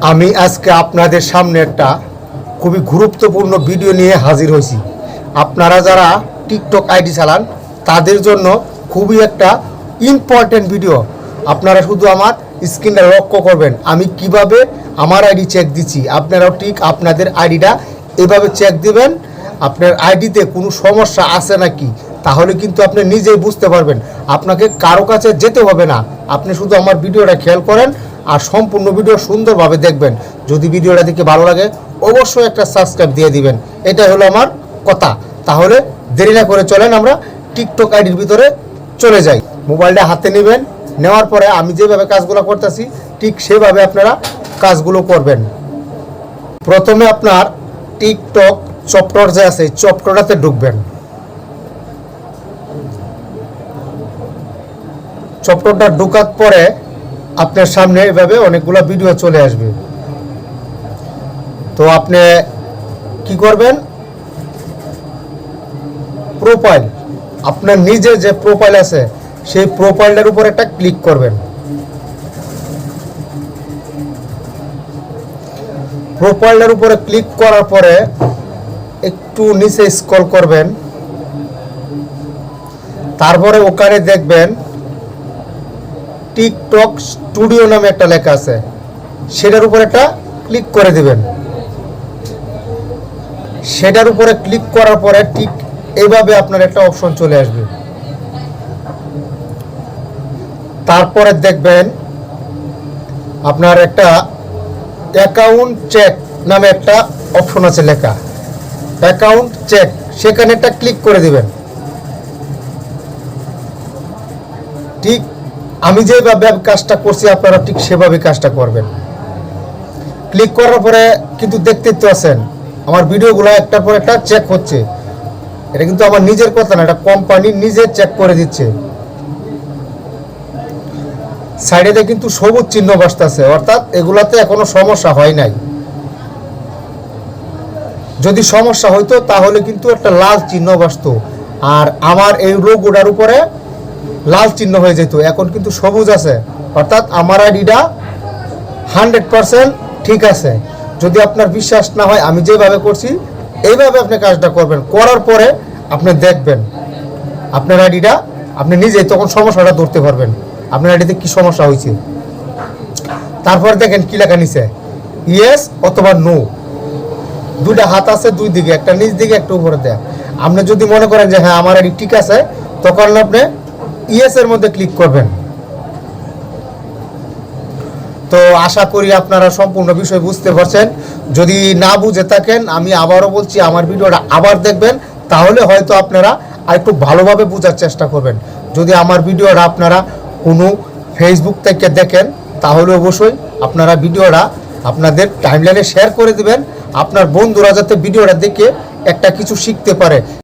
আমি আজকে আপনাদের সামনে একটা খুবই গুরুত্বপূর্ণ ভিডিও নিয়ে হাজির হয়েছি। আপনারা যারা টিকটক আইডি চালান, তাদের জন্য খুবই একটা ইম্পর্টেন্ট ভিডিও আপনারা শুধু আমার স্ক্রিনটা লক্ষ্য করবেন। আমি কীভাবে আমার আইডি চেক দিচ্ছি? আপনারাও ঠিক আপনাদের আইডিটা এভাবে চেক দিবেন। আপনার আইডিতে কোনো সমস্যা আছে নাকি? তাহলে কিন্তু আপনি নিজেই বুঝতে পারবেন। আপনাকে কারও কাছে যেতে হবে না। আপনি শুধু আমার ভিডিওটা খেয়াল করেন। আর সম্পূর্ণ ভিডিও সুন্দরভাবে দেখবেন। যদি ভিডিওটা দেখে ভালো লাগে, অবশ্যই একটা সাবস্ক্রাইব দিয়ে দিবেন। এটা হলো আমার কথা। তাহলে দেরি না করে চলেন আমরা টিকটক আইডির ভিতরে চলে যাই। মোবাইলটা হাতে নেবেন, নেওয়ার পরে আমি যেভাবে কাজগুলো করতেছি, ঠিক সেভাবে আপনারা কাজগুলো করবেন। প্রথমে আপনার টিকটক চপ্টর যে আছে চপ্টরটাতে ঢুকবেন। চপ্টরটা ঢুকার পরে আপনার সামনে এভাবে অনেকগুলো ভিডিও চলে আসবে। তো আপনি কি করবেন? প্রোফাইল আপনার নিজের যে প্রোফাইল আছে, সেই প্রোফাইলটার উপর একটা ক্লিক করবেন। প্রোফাইলটার উপরে ক্লিক করার পরে একটু নিচে স্ক্রল করবেন। তারপরে ওখানে দেখবেন টিকটক স্টুডিও নামে একটা লেখা আছে। সেটার উপর একটা ক্লিক করে দিবেন। সেটার উপরে ক্লিক করার পরে ঠিক এইভাবে আপনার একটা অপশন চলে আসবে। তারপরে দেখবেন আপনার একটা অ্যাকাউন্ট চেক নামে একটা অপশন আছে লেখা। অ্যাকাউন্ট চেক, সেখানে একটা ক্লিক করে দিবেন। ঠিক আমি যেভাবে কাজটা করছি, আপনারা ঠিক সেভাবে কাজটা করবেন। ক্লিক করার পরে কিন্তু দেখতে তো আছেন, আমার ভিডিওগুলো একটার পর একটা চেক হচ্ছে। এটা কিন্তু আমার নিজের কথা না, এটা কোম্পানি নিজে চেক করে দিচ্ছে। সাইডেতে কিন্তু সবুজ চিহ্ন বসতেছে অর্থাৎ এগুলাতে এখনও সমস্যা হয় নাই। যদি সমস্যা হইতো, তাহলে কিন্তু একটা লাল চিহ্ন বসতো আর আমার এই লোগোটার উপরে লাল চিহ্ন হয়ে যেত। এখন কিন্তু সবুজ আছে। অর্থাৎ আমার আইডিটা হান্ড্রেড পারসেন্ট ঠিক আছে। যদি আপনার বিশ্বাস না হয়, আমি যেভাবে করছি, এইভাবে আপনি কাজটা করবেন। করার পরে আপনি দেখবেন। আপনার আইডিটা আপনি নিজেই তখন সমস্যাটা ধরতে পারবেন। আপনার আইডিতে কি সমস্যা হয়েছে? তারপর দেখেন কি লেখা নিচে। ইয়েস অথবা নো। দুইটা হাত আছে দুই দিকে, একটা নিচ দিকে, একটা উপরে দেয় আপনি যদি মনে করেন যে হ্যাঁ আমার আইডি ঠিক আছে, তখন আপনি ইয়েস এর মধ্যে ক্লিক করবেন। তো আশা করি আপনারা সম্পূর্ণ বিষয় বুঝতে পারছেন। যদি না বুঝে থাকেন, আমি আবারও বলছি, আমার ভিডিওটা আবার দেখবেন, তাহলে হয়তো আপনারা আরেকটু ভালোভাবে বোঝার চেষ্টা করবেন। যদি আমার ভিডিওটা আপনারা কোনো ফেসবুক থেকে দেখেন, তাহলে অবশ্যই আপনারা ভিডিওটা আপনাদের টাইমলাইনে শেয়ার করে দেবেন। আপনার বন্ধুরা যাতে ভিডিওটা দেখে একটা কিছু শিখতে পারে।